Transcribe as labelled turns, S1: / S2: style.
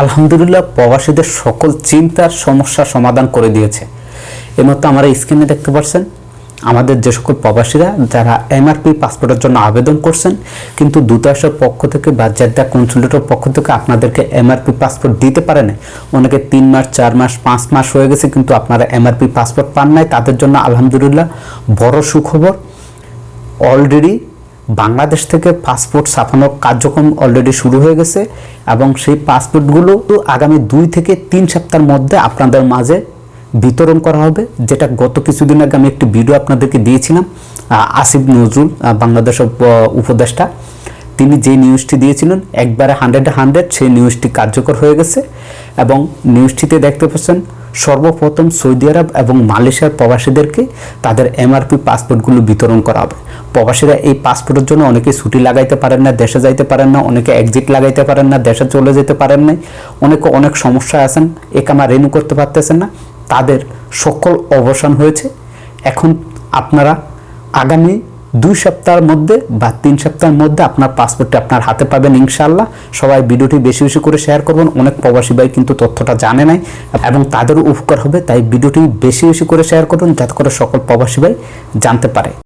S1: আলহামদুলিল্লাহ, প্রবাসীদের সকল চিন্তার সমস্যার সমাধান করে দিয়েছে। এর মতো আমরা স্ক্রিনে দেখতে পাচ্ছেন, আমাদের যে সকল প্রবাসীরা যারা এমআরপি পাসপোর্টের জন্য আবেদন করছেন, কিন্তু দূতাবাসের পক্ষ থেকে বা জেদ্দা কনসুলেটের পক্ষ থেকে আপনাদেরকে এমআরপি পাসপোর্ট দিতে পারে না অনেকে তিন মাস, চার মাস, পাঁচ মাস হয়ে গেছে, কিন্তু আপনারা এমআরপি পাসপোর্ট পান নাই। তাদের জন্য আলহামদুলিল্লাহ, বড় সুখবর অলরেডি বাংলাদেশ থেকে পাসপোর্ট ছাপানোর কার্যক্রম অলরেডি শুরু হয়ে গেছে এবং সেই পাসপোর্টগুলো আগামী দুই থেকে তিন সপ্তাহের মধ্যে আপনাদের মাঝে বিতরণ করা হবে যেটা গত কিছুদিন আগে আমি একটি ভিডিও আপনাদেরকে দিয়েছিলাম আসিফ নজরুল আহ, বাংলাদেশের উপদেষ্টা। তিনি যে নিউজটি দিয়েছিলেন একবারে হান্ড্রেড হান্ড্রেড সেই নিউজটি কার্যকর হয়ে গেছে এবং নিউজটিতে দেখতে পাচ্ছেন সর্বপ্রথম সৌদি আরব এবং মালয়েশিয়ার প্রবাসীদেরকে তাদের এমআরপি পাসপোর্টগুলো বিতরণ করা হবে। প্রবাসীরা এই পাসপোর্টের জন্য অনেকে ছুটি লাগাইতে পারেন না, দেশে যাইতে পারেন না, অনেকে এক্সিট লাগাইতে পারেন না, দেশে চলে যেতে পারেন না অনেকে অনেক সমস্যায় আছেন একামা রেনু করতে পারতেছেন না। তাদের সকল অবসান হয়েছে। এখন আপনারা আগামী দুই সপ্তাহের মধ্যে বা তিন সপ্তাহের মধ্যে আপনার পাসপোর্টটি আপনার হাতে পাবেন ইনশাল্লাহ সবাই ভিডিওটি বেশি বেশি করে শেয়ার করবেন। অনেক প্রবাসী ভাই কিন্তু তথ্যটা জানে নাই এবং তাদেরও উপকার হবে, তাই ভিডিওটি বেশি বেশি করে শেয়ার করুন যাতে করে সকল প্রবাসী ভাই জানতে পারে।